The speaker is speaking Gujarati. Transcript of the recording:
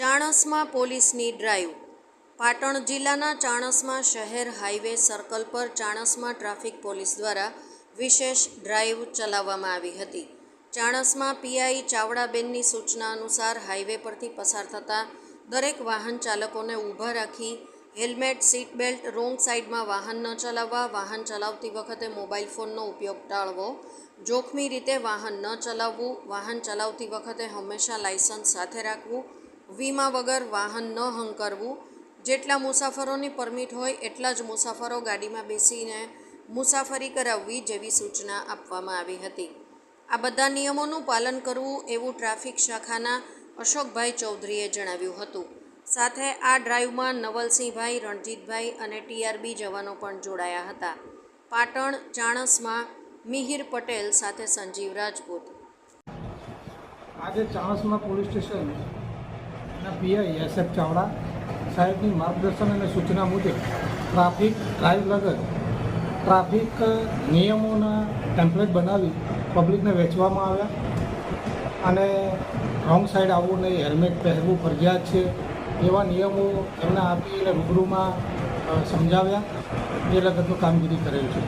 ચાણસમાં પોલીસની ડ્રાઈવ. પાટણ જિલ્લાના ચાણસમાં શહેર હાઈવે સર્કલ પર ચાણસમાં ટ્રાફિક પોલીસ દ્વારા વિશેષ ડ્રાઈવ ચલાવવામાં આવી હતી. ચાણસમાં પીઆઈ ચાવડાબેનની સૂચના અનુસાર હાઈવે પરથી પસાર થતા દરેક વાહન ચાલકોને ઊભા રાખી હેલ્મેટ સીટ બેલ્ટ રોંગ સાઈડમાં વાહન ન ચલાવવા, વાહન ચલાવતી વખતે મોબાઈલ ફોનનો ઉપયોગ ટાળવો, જોખમી રીતે વાહન ન ચલાવવું, વાહન ચલાવતી વખતે હંમેશા લાયસન્સ સાથે રાખવું વીમા વગર વાહન ન હંકારવું. જેટલા મુસાફરોની પરમિટ હોય, એટલા જ મુસાફરો ગાડીમાં બેસીને મુસાફરી કરાવવી જેવી સૂચના આપવામાં આવી હતી. આ બધા નિયમોનું પાલન કરવું એવું ટ્રાફિક શાખાના અશોકભાઈ ચૌધરીએ જણાવ્યું હતું. સાથે આ ડ્રાઈવમાં નવલસિંહભાઈ, રણજીતભાઈ અને ટીઆરબી જવાનો પણ જોડાયા હતા. પાટણ, ચાણસમાં મિહિર પટેલ સાથે સંજીવ રાજપૂત. આજે ચાણસમાં police station PI S F Chavda સાહેબની માર્ગદર્શન અને સૂચના મુજબ ટ્રાફિક ડ્રાઈવ લગત ટ્રાફિક નિયમોના ટેમ્પલેટ બનાવી પબ્લિકને વેચવામાં આવ્યા અને રોંગ સાઈડ આવવું નહીં હેલ્મેટ પહેરવું ફરજિયાત છે એવા નિયમો એમને આપી અને રૂબરૂમાં સમજાવ્યા. એ લગતનું કામગીરી કરેલ છે.